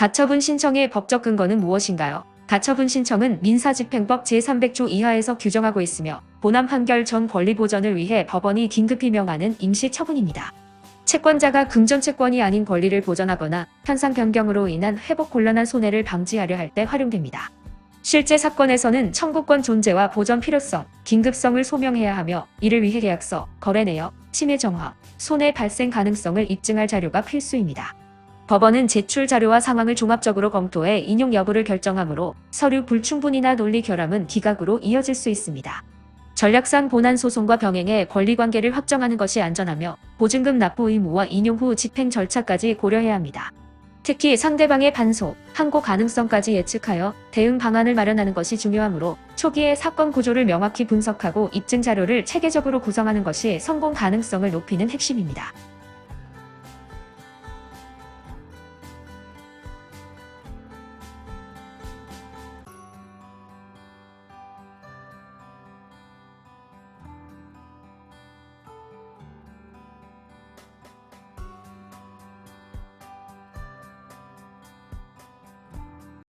가처분 신청의 법적 근거는 무엇인가요? 가처분 신청은 민사집행법 제300조 이하에서 규정하고 있으며 본안 판결 전 권리 보전을 위해 법원이 긴급히 명하는 임시 처분입니다. 채권자가 금전 채권이 아닌 권리를 보전하거나 현상 변경으로 인한 회복 곤란한 손해를 방지하려 할 때 활용됩니다. 실제 사건에서는 청구권 존재와 보전 필요성, 긴급성을 소명해야 하며 이를 위해 계약서, 거래 내역, 침해 정화, 손해 발생 가능성을 입증할 자료가 필수입니다. 법원은 제출 자료와 상황을 종합적으로 검토해 인용 여부를 결정하므로 서류 불충분이나 논리 결함은 기각으로 이어질 수 있습니다. 전략상 본안 소송과 병행해 권리관계를 확정하는 것이 안전하며 보증금 납부 의무와 인용 후 집행 절차까지 고려해야 합니다. 특히 상대방의 반소, 항고 가능성까지 예측하여 대응 방안을 마련하는 것이 중요하므로 초기에 사건 구조를 명확히 분석하고 입증 자료를 체계적으로 구성하는 것이 성공 가능성을 높이는 핵심입니다.